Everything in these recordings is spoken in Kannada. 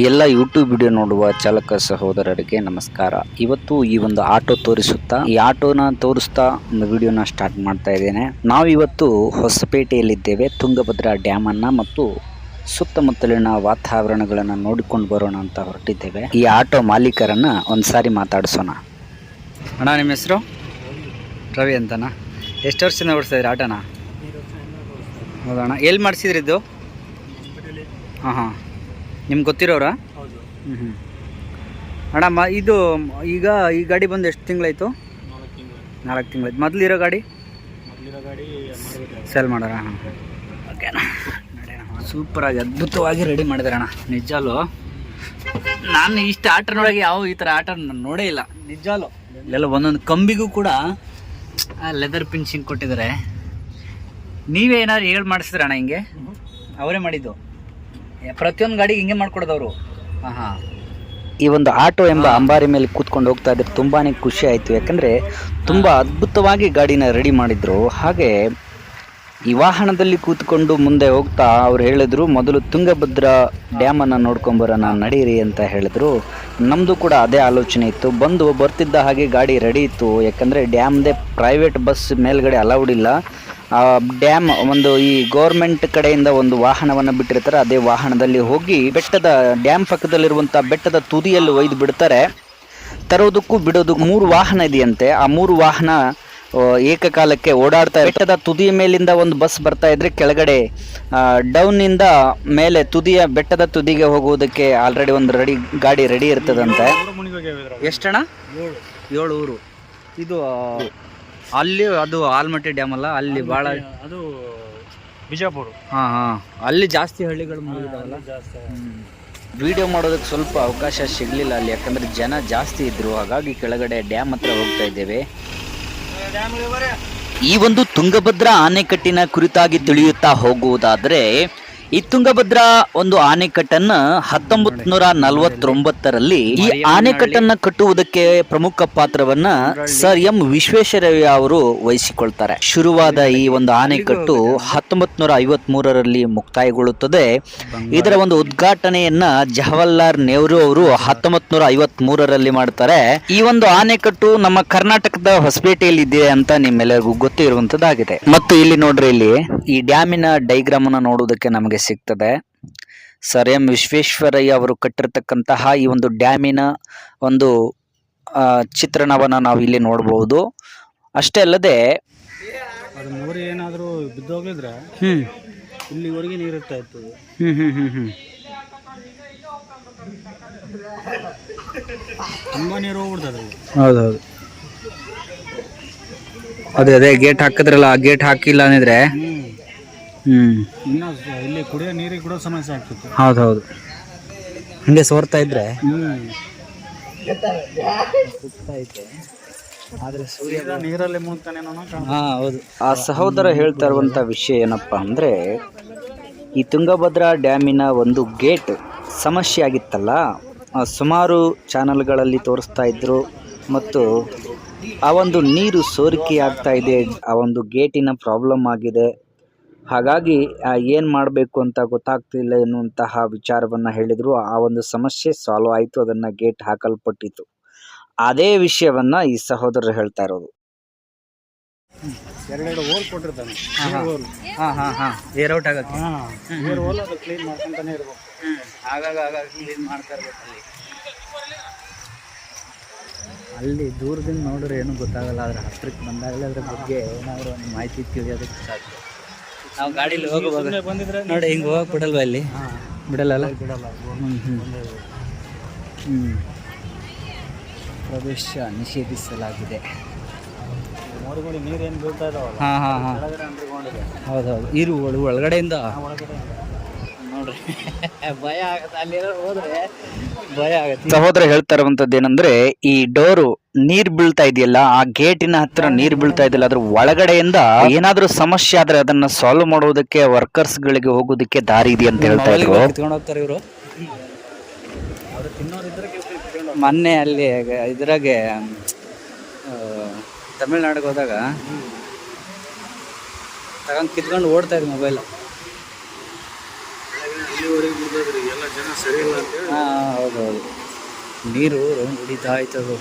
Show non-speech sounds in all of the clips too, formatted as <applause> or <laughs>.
ಎಲ್ಲ ಯೂಟ್ಯೂಬ್ ವಿಡಿಯೋ ನೋಡುವ ಚಾಲಕ ಸಹೋದರರಿಗೆ ನಮಸ್ಕಾರ. ಇವತ್ತು ಈ ಒಂದು ಆಟೋ ತೋರಿಸುತ್ತಾ ಈ ಆಟೋನ ತೋರಿಸ್ತಾ ಒಂದು ವಿಡಿಯೋನ ಸ್ಟಾರ್ಟ್ ಮಾಡ್ತಾ ಇದ್ದೇನೆ. ನಾವು ಇವತ್ತು ಹೊಸಪೇಟೆಯಲ್ಲಿದ್ದೇವೆ ತುಂಗಭದ್ರಾ ಡ್ಯಾಮ್ ಅನ್ನ ಮತ್ತು ಸುತ್ತಮುತ್ತಲಿನ ವಾತಾವರಣಗಳನ್ನು ನೋಡಿಕೊಂಡು ಬರೋಣ ಅಂತ ಹೊರಟಿದ್ದೇವೆ. ಈ ಆಟೋ ಮಾಲೀಕರನ್ನ ಒಂದ್ಸಾರಿ ಮಾತಾಡಿಸೋಣ. ಅಣ್ಣ ನಿಮ್ಮ ಹೆಸರು? ರವಿ ಅಂತನಾ? ಎಷ್ಟು ವರ್ಷದಿಂದ ಓಡಿಸ್ತಾ ಇದ್ರಿ ಆಟೋನ? ಹೌದಣ್ಣ ಎಲ್ಲಿ ಮಾಡಿಸಿದ್ರಿ ಇದು? ಹಾಂ ಹಾಂ. ನಿಮ್ಗೆ ಗೊತ್ತಿರೋರಾ? ಹೌದು. ಹ್ಞೂ ಹ್ಞೂ ಅಣ್ಣ ಮ ಇದು ಈಗ ಈ ಗಾಡಿ ಬಂದು ಎಷ್ಟು ತಿಂಗಳಾಯಿತು? ನಾಲ್ಕು ತಿಂಗಳು. ನಾಲ್ಕು ತಿಂಗಳಾಯ್ತು. ಮೊದಲು ಇರೋ ಗಾಡಿ? ಮೊದಲಿರೋ ಗಾಡಿ ಮಾಡಬೇಕು ಸೆಲ್ ಮಾಡೋಣ ಹಾಂ ಓಕೆನಾ ಸೂಪರಾಗಿ ಅದ್ಭುತವಾಗಿ ರೆಡಿ ಮಾಡಿದಾರೆ ಅಣ್ಣ. ನಿಜಾಲು. ನಾನು ಇಷ್ಟು ಆಟನೊಳಗೆ ಯಾವ ಈ ಥರ ಆಟ ನೋಡೇ ಇಲ್ಲ. ನಿಜಾಲು. ಇಲ್ಲೆಲ್ಲ ಒಂದೊಂದು ಕಂಬಿಗೂ ಕೂಡ ಲೆದರ್ ಪಿನ್ಸಿಂಗ್ ಕೊಟ್ಟಿದ್ದಾರೆ. ನೀವೇ ಏನಾದ್ರು ಹೇಳಿ ಮಾಡಿಸಿದ್ರಣ್ಣ ಹಿಂಗೆ? ಅವರೇ ಮಾಡಿದ್ದು. ಪ್ರತಿಯೊಂದು ಗಾಡಿ ಹಿಂಗೆ ಮಾಡ್ಕೊಡೋದು ಅವರು ಹಾಂ ಹಾಂ ಈ ಒಂದು ಆಟೋ ಎಂಬ ಅಂಬಾರಿ ಮೇಲೆ ಕೂತ್ಕೊಂಡು ಹೋಗ್ತಾ ಇದ್ರೆ ತುಂಬಾ ಖುಷಿ ಆಯಿತು. ಯಾಕಂದರೆ ತುಂಬ ಅದ್ಭುತವಾಗಿ ಗಾಡಿನ ರೆಡಿ ಮಾಡಿದ್ರು. ಹಾಗೆ ಈ ವಾಹನದಲ್ಲಿ ಕೂತ್ಕೊಂಡು ಮುಂದೆ ಹೋಗ್ತಾ ಅವ್ರು ಹೇಳಿದ್ರು ಮೊದಲು ತುಂಗಭದ್ರಾ ಡ್ಯಾಮನ್ನು ನೋಡ್ಕೊಂಬರೋಣ ನಡೀರಿ ಅಂತ ಹೇಳಿದ್ರು. ನಮ್ಮದು ಕೂಡ ಅದೇ ಆಲೋಚನೆ ಇತ್ತು. ಬಂದು ಬರ್ತಿದ್ದ ಹಾಗೆ ಗಾಡಿ ರೆಡಿ ಇತ್ತು. ಯಾಕಂದರೆ ಡ್ಯಾಮ್ದೇ ಪ್ರೈವೇಟ್ ಬಸ್ ಮೇಲ್ಗಡೆ ಅಲೌಡ್ ಇಲ್ಲ. ಡ್ಯಾಮ್ ಒಂದು ಈ ಗೌರ್ಮೆಂಟ್ ಕಡೆಯಿಂದ ಒಂದು ವಾಹನವನ್ನು ಬಿಟ್ಟಿರ್ತಾರೆ. ಅದೇ ವಾಹನದಲ್ಲಿ ಹೋಗಿ ಬೆಟ್ಟದ ಡ್ಯಾಮ್ ಪಕ್ಕದಲ್ಲಿರುವಂಥ ಬೆಟ್ಟದ ತುದಿಯಲ್ಲಿ ಒಯ್ದು ಬಿಡ್ತಾರೆ. ತರೋದಕ್ಕೂ ಬಿಡೋದಕ್ಕೂ ಮೂರು ವಾಹನ ಇದೆಯಂತೆ. ಆ ಮೂರು ವಾಹನ ಏಕಕಾಲಕ್ಕೆ ಓಡಾಡ್ತಾ ಬೆಟ್ಟದ ತುದಿಯ ಮೇಲಿಂದ ಒಂದು ಬಸ್ ಬರ್ತಾ ಇದ್ರೆ ಕೆಳಗಡೆ ಡೌನ್ನಿಂದ ಮೇಲೆ ತುದಿಯ ಬೆಟ್ಟದ ತುದಿಗೆ ಹೋಗುವುದಕ್ಕೆ ಆಲ್ರೆಡಿ ಒಂದು ರೆಡಿ ಗಾಡಿ ರೆಡಿ ಇರ್ತದಂತೆ. ಎಷ್ಟಣ್ಣ? ಏಳು. ಊರು. ಇದು ಅಲ್ಲಿ ಅದು ಆಲ್ಮಟ್ಟಿ ಡ್ಯಾಮ್ ಅಲ್ಲ ಅಲ್ಲಿ ಬಹಳ ಅದು ಬಿಜಾಪುರ. ಹಾ ಹಾಂ. ಅಲ್ಲಿ ಜಾಸ್ತಿ ಹಳ್ಳಿಗಳು ಮುಗಿದಾವಲ್ಲ ವಿಡಿಯೋ ಮಾಡೋದಕ್ಕೆ ಸ್ವಲ್ಪ ಅವಕಾಶ ಸಿಗಲಿಲ್ಲ ಅಲ್ಲಿ ಯಾಕಂದ್ರೆ ಜನ ಜಾಸ್ತಿ ಇದ್ರು ಹಾಗಾಗಿ ಕೆಳಗಡೆ ಡ್ಯಾಮ್ ಹತ್ರ ಹೋಗ್ತಾ ಇದ್ದೇವೆ. ಈ ಒಂದು ತುಂಗಭದ್ರಾ ಆಣೆಕಟ್ಟಿನ ಕುರಿತಾಗಿ ತಿಳಿಯುತ್ತಾ ಹೋಗುವುದಾದ್ರೆ ಈ ತುಂಗಭದ್ರಾ ಒಂದು ಆಣೆಕಟ್ಟನ್ನ ಹತ್ತೊಂಬತ್ ನೂರ ನಲವತ್ತೊಂಬತ್ತರಲ್ಲಿ ಈ ಆಣೆಕಟ್ಟನ್ನ ಕಟ್ಟುವುದಕ್ಕೆ ಪ್ರಮುಖ ಪಾತ್ರವನ್ನ ಸರ್ ಎಂ ವಿಶ್ವೇಶ್ವರಯ್ಯ ಅವರು ವಹಿಸಿಕೊಳ್ತಾರೆ. ಶುರುವಾದ ಈ ಒಂದು ಆಣೆಕಟ್ಟು ಹತ್ತೊಂಬತ್ ನೂರ ಐವತ್ ಮೂರರಲ್ಲಿ ಮುಕ್ತಾಯಗೊಳ್ಳುತ್ತದೆ ಇದರ ಒಂದು ಉದ್ಘಾಟನೆಯನ್ನ ಜವಾಹರ್ಲಾಲ್ ನೆಹರು ಅವರು ಹತ್ತೊಂಬತ್ ನೂರ ಐವತ್ ಮೂರರಲ್ಲಿ ಮಾಡ್ತಾರೆ. ಈ ಒಂದು ಆಣೆಕಟ್ಟು ನಮ್ಮ ಕರ್ನಾಟಕದ ಹೊಸಪೇಟೆಯಲ್ಲಿ ಇದೆ ಅಂತ ನಿಮ್ಮೆಲ್ಲರಿಗೂ ಗೊತ್ತಿರುವಂತದ್ದಾಗಿದೆ. ಮತ್ತು ಇಲ್ಲಿ ನೋಡ್ರಿ ಇಲ್ಲಿ ಈ ಡ್ಯಾಮಿನ ಡೈಗ್ರಾಮ್ ಅನ್ನ ನೋಡುವುದಕ್ಕೆ ನಮಗೆ ಸಿಗ್ತದೆ. ಸರ್ ಎಂ ವಿಶ್ವೇಶ್ವರಯ್ಯ ಅವರು ಕಟ್ಟಿರ್ತಕ್ಕಂತಹ ಈ ಒಂದು ಡ್ಯಾಮಿನ ಒಂದು ಚಿತ್ರಣವನ್ನು ನಾವು ಇಲ್ಲಿ ನೋಡಬಹುದು ಅಷ್ಟೇ ಅಲ್ಲದೆ ಅದು ಮೂರು ಏನಾದರೂ ಬಿದ್ದೋಗಿದ್ರೆ ಇಲ್ಲಿವರೆಗೆ ನೀರು ಇರ್ತಾ ಇತ್ತು. ಹ್ಮ್ ಹ್ಮ್ ಹ್ಮ್ ಹ್ಮ್. ತುಂಬ ನೀರು ಹೋಗ್ಬಿಡ್ತದೆ ಹೌದೌದು. ಅದೇ ಅದೇ ಗೇಟ್ ಹಾಕಿದ್ರಲ್ಲ ಆ ಗೇಟ್ ಹಾಕಿಲ್ಲ ಅಂದಿದ್ರೆ ಇನ್ನು ಸ- ಇಲ್ಲಿ ಕುಡಿಯೋ ನೀರಿಗೆ ಕೂಡ ಸಮಸ್ಯೆ ಆಗ್ತಿತ್ತು ಹೌದೌದು. ಹಂಗೆ ಸೋರ್ತಾ ಇದ್ರೆ ಆದ್ರೆ ಸೂರ್ಯ ನೀರಲ್ಲಿ ಹಾ ಹೌದು. ಆ ಸಹೋದರ ಹೇಳ್ತಾ ಇರುವಂತ ವಿಷಯ ಏನಪ್ಪಾ ಅಂದ್ರೆ ಈ ತುಂಗಭದ್ರಾ ಡ್ಯಾಮಿನ ಒಂದು ಗೇಟ್ ಸಮಸ್ಯೆ ಆಗಿತ್ತಲ್ಲ ಸುಮಾರು ಚಾನಲ್ಗಳಲ್ಲಿ ತೋರಿಸ್ತಾ ಇದ್ರು ಮತ್ತು ಆ ಒಂದು ನೀರು ಸೋರಿಕೆ ಆಗ್ತಾ ಇದೆ ಆ ಒಂದು ಗೇಟಿನ ಪ್ರಾಬ್ಲಮ್ ಆಗಿದೆ. ಹಾಗಾಗಿ ಏನು ಮಾಡಬೇಕು ಅಂತ ಗೊತ್ತಾಗ್ತಿಲ್ಲ ಎನ್ನುವಂತಹ ವಿಚಾರವನ್ನು ಹೇಳಿದರು. ಆ ಒಂದು ಸಮಸ್ಯೆ ಸಾಲ್ವ್ ಆಯಿತು ಅದನ್ನು ಗೇಟ್ ಹಾಕಲ್ಪಟ್ಟಿತ್ತು ಅದೇ ವಿಷಯವನ್ನ ಈ ಸಹೋದರರು ಹೇಳ್ತಾ ಇರೋದು. ಎರಡೆರಡು ಹೋಲ್ ಕೊಟ್ಟಿರ್ತಾನೆ. ನೀರು ಹೋಲ್. ಹಾಂ ಹಾಂ ಹಾಂ. ಏರ್ ಔಟ್ ಆಗಕ್ಕೆ. ಹಾಂ ನೀರು ಹೋಲ್ ಅದು ಕ್ಲೀನ್ ಮಾಡ್ಕೊಂತಾನೆ ಇರ್ಬೇಕು. ಆಗಾಗ ಆಗಾಗ ಕ್ಲೀನ್ ಮಾಡ್ತಾ ಇರ್ಬೇಕು ಅಲ್ಲಿ. ಅಲ್ಲಿ ದೂರದಿಂದ ನೋಡಿದ್ರೆ ಏನು ಗೊತ್ತಾಗಲ್ಲ. ಆದ್ರೆ ಹತ್ರಕ್ಕೆ ಬಂದಾಗಲೇ ಅದ್ರ ಬಗ್ಗೆ ಏನಾದರೂ ಒಂದು ಮಾಹಿತಿ ತಿಳಿಯೋದಕ್ಕೆ ಸಾಧ್ಯ. ನಾವು ಗಾಡಿಲಿ ಹೋಗಬಹುದು ಬಂದಿದ್ರೆ ನೋಡಿ ಹಿಂಗೆ ಹೋಗಕ್ಕೆ ಬಿಡಲ್ವ ಇಲ್ಲಿ? ಬಿಡಲ್ಲ ಬಿಡಲ್ಲ ಹ್ಞೂ ಪ್ರವೇಶ ನಿಷೇಧಿಸಲಾಗಿದೆ. ಬೀಳ್ತಾ ಇದಾವಲ್ಲ? ಹಾಂ ಹಾಂ ಹಾಂ. ಹೌದೌದು. ಇರು ಒಳ- ಒಳಗಡೆಯಿಂದ. ಒಳಗಡೆ ನೋಡ್ರಿ. ಭಯ ಆಗತ್ತೆ. ಅಲ್ಲಿ ಹೋದ್ರೆ ಭಯ ಆಗತ್ತೆ. ಸಹೋದರ ಹೇಳ್ತಾ ಇರುವಂತದ್ದು ಏನಂದ್ರೆ ಈ ಡೋರು ನೀರ್ ಬೀಳ್ತಾ ಇದೆಯಲ್ಲ ಆ ಗೇಟಿನ ಹತ್ರ ನೀರ್ ಬೀಳ್ತಾ ಇದೆಯಲ್ಲ ಅದ್ರ ಒಳಗಡೆಯಿಂದ ಏನಾದ್ರೂ ಸಮಸ್ಯೆ ಆದ್ರೆ ಅದನ್ನ ಸಾಲ್ವ್ ಮಾಡೋದಕ್ಕೆ ವರ್ಕರ್ಸ್ ಗಳಿಗೆ ಹೋಗೋದಕ್ಕೆ ದಾರಿ ಇದೆ ಅಂತ ಹೇಳ್ತಾ ಇದ್ರು. ಹೋಗ್ತಾರೆ ಇವರು. ಮೊನ್ನೆ ಅಲ್ಲಿ ಇದ್ರಾಗೆ ತಮಿಳ್ನಾಡಿಗೆ ಹೋದಾಗ ತಗೊಂಡ್ ಕಿತ್ಕೊಂಡು ಓಡ್ತಾ ಇದ್ರು ಮೊಬೈಲ್ ಎಲ್ಲ ಜನ ಸರಿ ಇಲ್ಲ ಅಂತೇಳಿ ಹಾ ಹೌದೌದು. ನೀರು ರೌಂಡ್ ಹೊಡಿತಾ ಆಯ್ತದು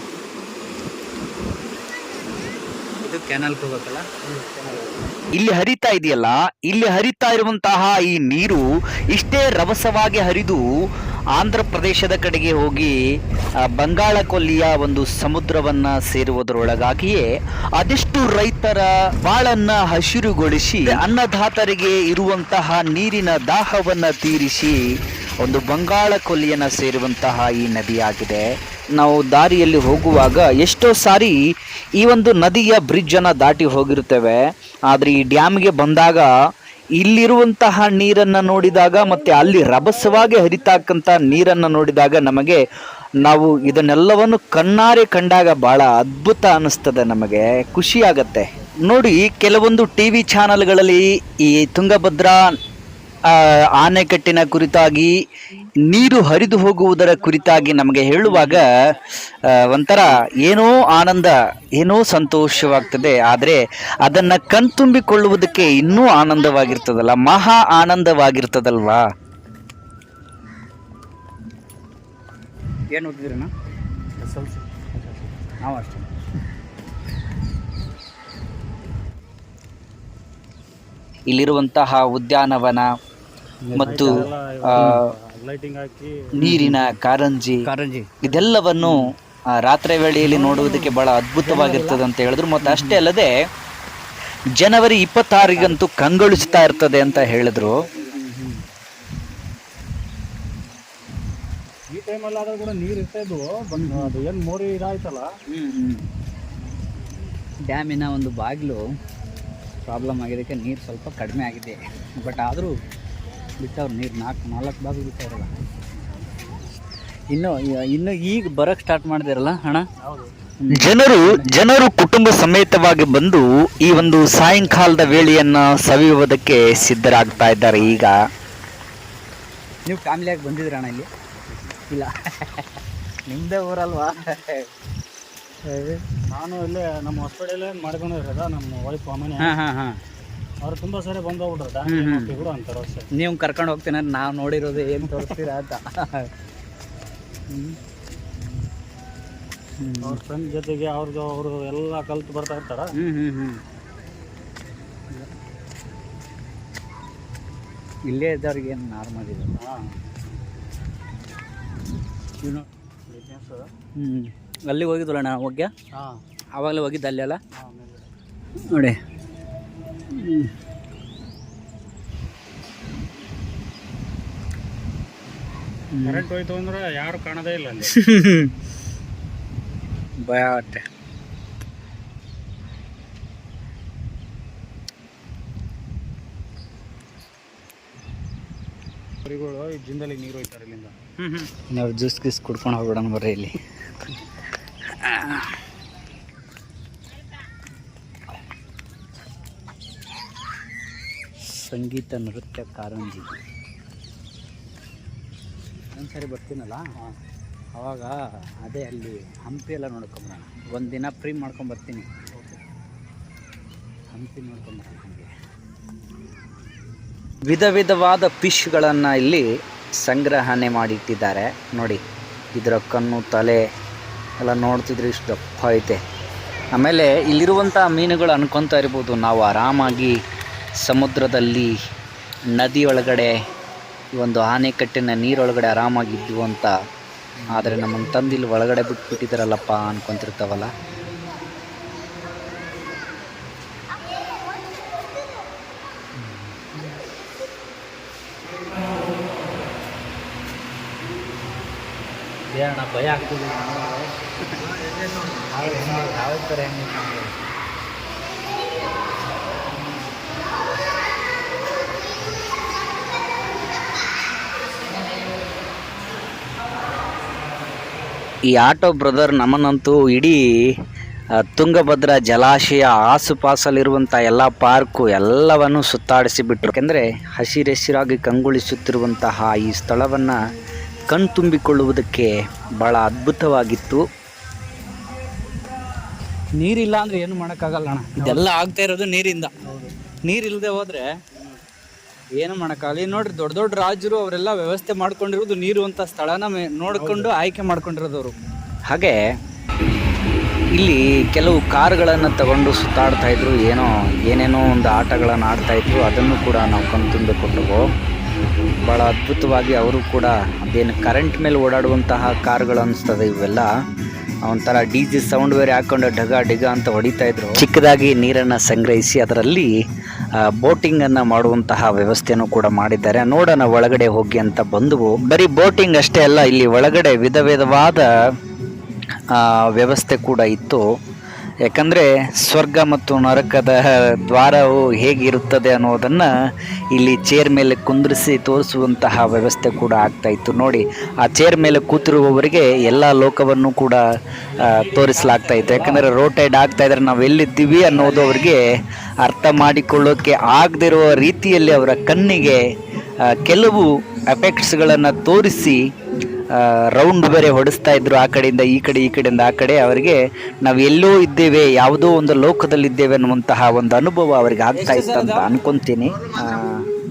ಇದು ಕೆನಲ್ಗೆ ಹೋಗಲ್ಲ ಇಲ್ಲಿ ಹರಿತಾ ಇದೆಯಲ್ಲ ಇಲ್ಲಿ ಹರಿತಾ ಇರುವಂತಹ ಈ ನೀರು ಇಷ್ಟೇ ರಭಸವಾಗಿ ಹರಿದು ಆಂಧ್ರ ಪ್ರದೇಶದ ಕಡೆಗೆ ಹೋಗಿ ಬಂಗಾಳ ಕೊಲ್ಲಿಯ ಒಂದು ಸಮುದ್ರವನ್ನ ಸೇರುವುದರೊಳಗಾಗಿಯೇ ಅದೆಷ್ಟು ರೈತರ ಬಾಳನ್ನ ಹಸಿರುಗೊಳಿಸಿ, ಅನ್ನದಾತರಿಗೆ ಇರುವಂತಹ ನೀರಿನ ದಾಹವನ್ನ ತೀರಿಸಿ ಒಂದು ಬಂಗಾಳ ಕೊಲ್ಲಿಯನ್ನ ಸೇರುವಂತಹ ಈ ನದಿಯಾಗಿದೆ. ನಾವು ದಾರಿಯಲ್ಲಿ ಹೋಗುವಾಗ ಎಷ್ಟೋ ಸಾರಿ ಈ ಒಂದು ನದಿಯ ಬ್ರಿಡ್ಜ್ ಅನ್ನ ದಾಟಿ ಹೋಗಿರುತ್ತೇವೆ. ಆದರೆ ಈ ಡ್ಯಾಮ್ಗೆ ಬಂದಾಗ ಇಲ್ಲಿರುವಂತಹ ನೀರನ್ನು ನೋಡಿದಾಗ ಮತ್ತು ಅಲ್ಲಿ ರಭಸವಾಗಿ ಹರಿತಕ್ಕಂಥ ನೀರನ್ನು ನೋಡಿದಾಗ ನಮಗೆ ನಾವು ಇದನ್ನೆಲ್ಲವನ್ನು ಕಣ್ಣಾರೆ ಕಂಡಾಗ ಭಾಳ ಅದ್ಭುತ ಅನ್ನಿಸ್ತದೆ ನಮಗೆ, ಖುಷಿಯಾಗತ್ತೆ. ನೋಡಿ ಕೆಲವೊಂದು ಟಿವಿ ಚಾನೆಲ್ಗಳಲ್ಲಿ ಈ ತುಂಗಭದ್ರಾ ಆ, ಆಣೆಕಟ್ಟಿನ ಕುರಿತಾಗಿ ನೀರು ಹರಿದು ಹೋಗುವುದರ ಕುರಿತಾಗಿ ನಮಗೆ ಹೇಳುವಾಗ ಒಂಥರ ಏನೋ ಆನಂದ ಏನೋ ಸಂತೋಷವಾಗ್ತದೆ. ಆದರೆ ಅದನ್ನು ಕಣ್ತುಂಬಿಕೊಳ್ಳುವುದಕ್ಕೆ ಇನ್ನೂ ಆನಂದವಾಗಿರ್ತದಲ್ಲ? ಮಹಾ ಆನಂದವಾಗಿರ್ತದಲ್ವಾ? ಏನು ಓದಿದ್ರಣ್ಣ ಎಸ್ ಎಲ್ ನಾವು ಅಷ್ಟೇ. ಇಲ್ಲಿರುವಂತಹ ಉದ್ಯಾನವನ ಮತ್ತು ಆ, ಲೈಟಿಂಗ್ ಹಾಕಿ ನೀರಿನ ಕಾರಂಜಿ ಕಾರಂಜಿ. ಇದೆಲ್ಲವನ್ನು ಆ, ರಾತ್ರಿ ವೇಳೆಯಲ್ಲಿ ನೋಡುವುದಕ್ಕೆ ಬಹಳ ಅದ್ಭುತವಾಗಿರ್ತದೆ ಅಂತ ಹೇಳಿದ್ರು. ಮತ್ತು ಅಷ್ಟೇ ಅಲ್ಲದೆ ಜನವರಿ ಇಪ್ಪತ್ತಾರಿಗಂತೂ ಕಂಗೊಳಿಸ್ತಾ ಇರ್ತದೆ ಅಂತ ಹೇಳಿದ್ರು. ಈ ಟೈಮಲ್ಲಿ ಆದ್ರೂ ಕೂಡ ನೀರು ಇರ್ತಾ ಇದ್ವು ಬಂದು ಅದು ಏನು ಮೋರಿ ಇದಾಯ್ತಲ್ಲ. ಡ್ಯಾಮಿನ ಒಂದು ಬಾಗಿಲು ಪ್ರಾಬ್ಲಮ್ ಆಗಿದ್ದಕ್ಕೆ ನೀರು ಸ್ವಲ್ಪ ಕಡಿಮೆ ಆಗಿದೆ. ಬಟ್ ಆದರೂ ಬಿಟ್ಟವ್ರು ನೀರು ನಾಲ್ಕು ನಾಲ್ಕು ಭಾಗ ಬಿಟ್ಟವ್ರಲ್ಲ. ಇನ್ನು ಇನ್ನು ಈಗ ಬರಕ್ಕೆ ಸ್ಟಾರ್ಟ್ ಮಾಡಿದಿರಲ್ಲ ಹಣ ಹೌದು. ಜನರು ಜನರು ಕುಟುಂಬ ಸಮೇತವಾಗಿ ಬಂದು ಈ ಒಂದು ಸಾಯಂಕಾಲದ ವೇಳೆಯನ್ನ ಸವಿಯುವುದಕ್ಕೆ ಸಿದ್ಧರಾಗ್ತಾ ಇದ್ದಾರೆ ಈಗ. ನೀವು ಫ್ಯಾಮಿಲಿಯಾಗಿ ಬಂದಿದ್ರ ಅಣ್ಣ ಇಲ್ಲಿ? ಇಲ್ಲ. ನಿಮ್ಮದೇ ಊರಲ್ವಾ? ನಾನು ಇಲ್ಲೇ ನಮ್ಮ ಹಾಸ್ಪಿಟಲ್ ಮಾಡ್ಕೊಂಡಿರೋದ ನಮ್ಮ ವೈಫ್ ಅಮ್ಮನೇ. ಹಾಂ ಹಾಂ ಹಾಂ. ಅವ್ರು ತುಂಬಾ ಸರಿ ಬಂದ ಹೋಗ್ಬಿಟ್ರೆ ಹ್ಮ್, ಹ್ಮ್. ಅಂತಾರೆ ನೀವು ಕರ್ಕೊಂಡು ಹೋಗ್ತೀನಿ ನಾವು ನೋಡಿರೋದು ಏನು ತೋರಿಸ್ತೀರಾ ಅಂತ. ಅವ್ರ ಫ್ರೆಂಡ್ ಜೊತೆಗೆ ಅವ್ರದ್ದು ಅವರು ಎಲ್ಲ ಕಲ್ತು ಬರ್ತಾ ಇರ್ತಾರ? ಇಲ್ಲೇ ಇದ್ದವ್ರಿಗೆ ಏನು ನಾರ್ಮಲ್ ಇದೆ ಹ್ಞೂ ಅಲ್ಲಿಗೆ ಹೋಗಿದ್ವಲ್ಲ ಹೋಗ್ಯ? ಹಾಂ. ಆವಾಗಲೇ ಹೋಗಿದ್ದೆ ಅಲ್ಲೆಲ್ಲ? ನೋಡಿ. ಕರೆಂಟ್ ಹೋಯ್ತು ಅಂದ್ರೆ ಯಾರು ಕಾಣದೇ ಇಲ್ಲ ಅಲ್ಲಿ. <laughs> ಭಯ ಆಗುತ್ತೆ. ಕುರಿಗಳು ಈ ಜಿಂದಲ್ಲಿ ನೀರು ಹೋಯ್ತಾರೆ ಇಲ್ಲಿಂದ. ನಾವು ಜ್ಯೂಸ್ ಗೀಸ್ ಕುಡ್ಕೊಂಡು ಹೋಗ್ಬಿಡೋಣ ಬರ್ರಿ ಇಲ್ಲಿ. <laughs> ಸಂಗೀತ ನೃತ್ಯ ಕಾರಂಜಿ. ಒಂದ್ಸರಿ ಬರ್ತೀನಲ್ಲ? ಅವಾಗ ಅದೇ ಅಲ್ಲಿ ಹಂಪಿ ಎಲ್ಲ ನೋಡ್ಕೊಂಬರೋಣ. ಒಂದು ದಿನ ಫ್ರೀ ಮಾಡ್ಕೊಂಬರ್ತೀನಿ ಹಂಪಿ ನೋಡ್ಕೊಂಬರೋಣ ಹಾಗೆ. ವಿಧ ವಿಧವಾದ ಫಿಶ್ಗಳನ್ನು ಇಲ್ಲಿ ಸಂಗ್ರಹಣೆ ಮಾಡಿಟ್ಟಿದ್ದಾರೆ. ನೋಡಿ ಇದರ ಕಣ್ಣು ತಲೆ ಎಲ್ಲ ನೋಡ್ತಿದ್ರೆ ಇಷ್ಟು ದಪ್ಪ ಐತೆ. ಆಮೇಲೆ ಇಲ್ಲಿರುವಂಥ ಮೀನುಗಳು ಅನ್ಕೊತಾ ಇರ್ಬೋದು. ನಾವು ಆರಾಮಾಗಿ ಸಮುದ್ರದಲ್ಲಿ ನದಿ ಒಳಗಡೆ ಈ ಒಂದು ಆನೆಕಟ್ಟಿನ ನೀರೊಳಗಡೆ ಆರಾಮಾಗಿದ್ವು ಅಂತ. ಆದರೆ ನಮ್ಮನ್ನು ತಂದು ಇಲ್ಲಿ ಒಳಗಡೆ ಬಿಟ್ಬಿಟ್ಟಿದ್ದಾರಲ್ಲಪ್ಪ ಅನ್ಕೊಂತಿರ್ತಾವಲ್ಲ. ಭಯ ಆಗ್ತಿದೆ. ಯಾವ ಥರ ಹೆಂಗೆ ಈ ಆಟೋ ಬ್ರದರ್ ನಮ್ಮನ್ನಂತೂ ಇಡೀ ತುಂಗಭದ್ರಾ ಜಲಾಶಯ ಆಸುಪಾಸಲ್ಲಿರುವಂಥ ಎಲ್ಲ ಪಾರ್ಕು ಎಲ್ಲವನ್ನು ಸುತ್ತಾಡಿಸಿ ಬಿಟ್ಟರು ಯಾಕೆಂದರೆ ಹಸಿರೆಸಿರಾಗಿ ಕಂಗೊಳಿಸುತ್ತಿರುವಂತಹ ಈ ಸ್ಥಳವನ್ನು ಕಣ್ತುಂಬಿಕೊಳ್ಳುವುದಕ್ಕೆ ಭಾಳ ಅದ್ಭುತವಾಗಿತ್ತು. ನೀರಿಲ್ಲ ಅಂದರೆ ಏನು ಮಾಡೋಕ್ಕಾಗಲ್ಲ ಅಣ್ಣ. ಇದೆಲ್ಲ ಆಗ್ತಾ ಇರೋದು ನೀರಿಂದ. ನೀರಿಲ್ಲದೆ ಹೋದ್ರೆ ಏನು ಮಾಡೋಕ್ಕಾಗಲ್ಲ. ಅಲ್ಲಿ ನೋಡ್ರಿ ದೊಡ್ಡ ದೊಡ್ಡ ರಾಜರು ಅವರೆಲ್ಲ ವ್ಯವಸ್ಥೆ ಮಾಡ್ಕೊಂಡಿರೋದು ನೀರು ಅಂತ ಸ್ಥಳನ ಮೇ- ನೋಡ್ಕೊಂಡು ಆಯ್ಕೆ ಮಾಡ್ಕೊಂಡಿರೋದು ಅವರು. ಹಾಗೆ ಇಲ್ಲಿ ಕೆಲವು ಕಾರುಗಳನ್ನು ತಗೊಂಡು ಸುತ್ತಾಡ್ತಾ ಇದ್ರು ಏನೋ ಏನೇನೋ ಒಂದು ಆಟಗಳನ್ನು ಆಡ್ತಾ ಇದ್ರು ಅದನ್ನು ಕೂಡ ನಾವು ಕಣ್ತುಂಬಿ ಕೊಟ್ಟವು ಭಾಳ ಅದ್ಭುತವಾಗಿ ಅವರು ಕೂಡ ಅದೇನು ಕರೆಂಟ್ ಮೇಲೆ ಓಡಾಡುವಂತಹ ಕಾರುಗಳು ಅನಿಸ್ತದೆ ಇವೆಲ್ಲ. ಒಂಥರ ಡಿ ಜಿ ಸೌಂಡ್ ಬೇರೆ ಹಾಕೊಂಡು ಢಗ ಡಿಗ ಅಂತ ಹೊಡಿತಾ ಇದ್ರು. ಚಿಕ್ಕದಾಗಿ ನೀರನ್ನು ಸಂಗ್ರಹಿಸಿ ಅದರಲ್ಲಿ ಬೋಟಿಂಗ್ ಅನ್ನ ಮಾಡುವಂತಹ ವ್ಯವಸ್ಥೆಯನ್ನು ಕೂಡ ಮಾಡಿದ್ದಾರೆ. ನೋಡೋಣ ಒಳಗಡೆ ಹೋಗಿ ಅಂತ ಬಂದವು. ಬರೀ ಬೋಟಿಂಗ್ ಅಷ್ಟೇ ಅಲ್ಲ, ಇಲ್ಲಿ ಒಳಗಡೆ ವಿಧ ವಿಧವಾದ ವ್ಯವಸ್ಥೆ ಕೂಡ ಇತ್ತು. ಯಾಕಂದರೆ ಸ್ವರ್ಗ ಮತ್ತು ನರಕದ ದ್ವಾರವು ಹೇಗಿರುತ್ತದೆ ಅನ್ನೋದನ್ನು ಇಲ್ಲಿ ಚೇರ್ ಮೇಲೆ ಕುಂದಿರಿಸಿ ತೋರಿಸುವಂತಹ ವ್ಯವಸ್ಥೆ ಕೂಡ ಆಗ್ತಾ ಇತ್ತು. ನೋಡಿ, ಆ ಚೇರ್ ಮೇಲೆ ಕೂತಿರುವವರಿಗೆ ಎಲ್ಲ ಲೋಕವನ್ನು ಕೂಡ ತೋರಿಸಲಾಗ್ತಾ ಇತ್ತು. ಯಾಕಂದರೆ ರೋಟೇಡ್ ಆಗ್ತಾ ಇದ್ದರೆ ನಾವು ಎಲ್ಲಿದ್ದೀವಿ ಅನ್ನೋದು ಅವರಿಗೆ ಅರ್ಥ ಮಾಡಿಕೊಳ್ಳೋಕ್ಕೆ ಆಗದಿರುವ ರೀತಿಯಲ್ಲಿ ಅವರ ಕಣ್ಣಿಗೆ ಕೆಲವು ಎಫೆಕ್ಟ್ಸ್ಗಳನ್ನು ತೋರಿಸಿ ರೌಂಡ್ ಬೇರೆ ಹೊಡಿಸ್ತಾ ಇದ್ರು ಆ ಕಡೆಯಿಂದ ಈ ಕಡೆ ಈ ಕಡೆಯಿಂದ ಆ ಕಡೆ ಅವರಿಗೆ ನಾವು ಎಲ್ಲೋ ಇದ್ದೇವೆ ಯಾವುದೋ ಒಂದು ಲೋಕದಲ್ಲಿ ಇದ್ದೇವೆ ಅನ್ನುವಂತಹ ಒಂದು ಅನುಭವ ಅವರಿಗೆ ಆಗ್ತಾ ಇತ್ತು ಅಂತ ಅನ್ಕೊಂತೀನಿ.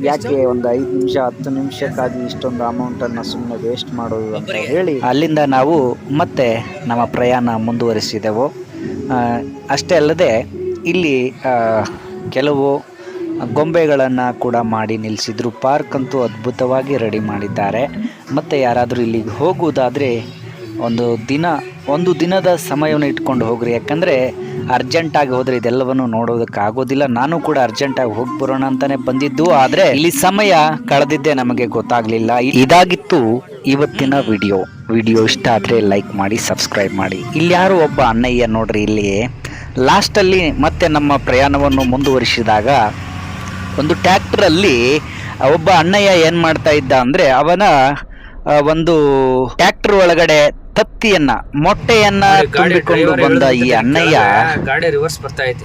ಯಾಕೆ ಒಂದು ಐದು ನಿಮಿಷ ಹತ್ತು ನಿಮಿಷಕ್ಕಾಗಿ ಇಷ್ಟೊಂದು ಅಮೌಂಟನ್ನು ಸುಮ್ಮನೆ ವೇಸ್ಟ್ ಮಾಡೋದು ಅಂತ ಹೇಳಿ ಅಲ್ಲಿಂದ ನಾವು ಮತ್ತೆ ನಮ್ಮ ಪ್ರಯಾಣ ಮುಂದುವರಿಸಿದೆವು. ಅಷ್ಟೇ ಅಲ್ಲದೆ ಇಲ್ಲಿ ಕೆಲವು ಗೊಂಬೆಗಳನ್ನು ಕೂಡ ಮಾಡಿ ನಿಲ್ಲಿಸಿದ್ರು ಪಾರ್ಕ್ ಅಂತೂ ಅದ್ಭುತವಾಗಿ ರೆಡಿ ಮಾಡಿದ್ದಾರೆ. ಮತ್ತು ಯಾರಾದರೂ ಇಲ್ಲಿಗೆ ಹೋಗುವುದಾದರೆ ಒಂದು ದಿನ, ಒಂದು ದಿನದ ಸಮಯವನ್ನು ಇಟ್ಕೊಂಡು ಹೋಗ್ರಿ. ಯಾಕಂದರೆ ಅರ್ಜೆಂಟಾಗಿ ಹೋದರೆ ಇದೆಲ್ಲವನ್ನು ನೋಡೋದಕ್ಕಾಗೋದಿಲ್ಲ. ನಾನು ಕೂಡ ಅರ್ಜೆಂಟಾಗಿ ಹೋಗಿ ಬರೋಣ ಅಂತಾನೆ ಬಂದಿದ್ದು. ಆದರೆ ಇಲ್ಲಿ ಸಮಯ ಕಳೆದಿದ್ದೇ ನಮಗೆ ಗೊತ್ತಾಗಲಿಲ್ಲ. ಇದಾಗಿತ್ತು ಇವತ್ತಿನ ವಿಡಿಯೋ. ವಿಡಿಯೋ ಇಷ್ಟ ಆದರೆ ಲೈಕ್ ಮಾಡಿ, ಸಬ್ಸ್ಕ್ರೈಬ್ ಮಾಡಿ. ಇಲ್ಲಿ ಯಾರು ಒಬ್ಬ ಅಣ್ಣಯ್ಯ ನೋಡ್ರಿ ಇಲ್ಲಿ ಲಾಸ್ಟಲ್ಲಿ ಮತ್ತೆ ನಮ್ಮ ಪ್ರಯಾಣವನ್ನು ಮುಂದುವರಿಸಿದಾಗ ಒಂದು ಟ್ಯಾಕ್ಟ್ರಲ್ಲಿ ಒಬ್ಬ ಅಣ್ಣಯ್ಯ ಏನು ಮಾಡ್ತಾ ಇದ್ದ ಅಂದರೆ ಅವನ ಒಂದು ಟ್ರ್ಯಾಕ್ಟರ್ ಒಳಗಡೆ ತತ್ತಿಯನ್ನ ಮೊಟ್ಟೆಯನ್ನ ತುಂಬಿಕೊಂಡು ಬಂದ ಈ ಅಣ್ಣಯ್ಯ. ಗಾಡಿ ರಿವರ್ಸ್ ಬರ್ತಾ ಐತಿ.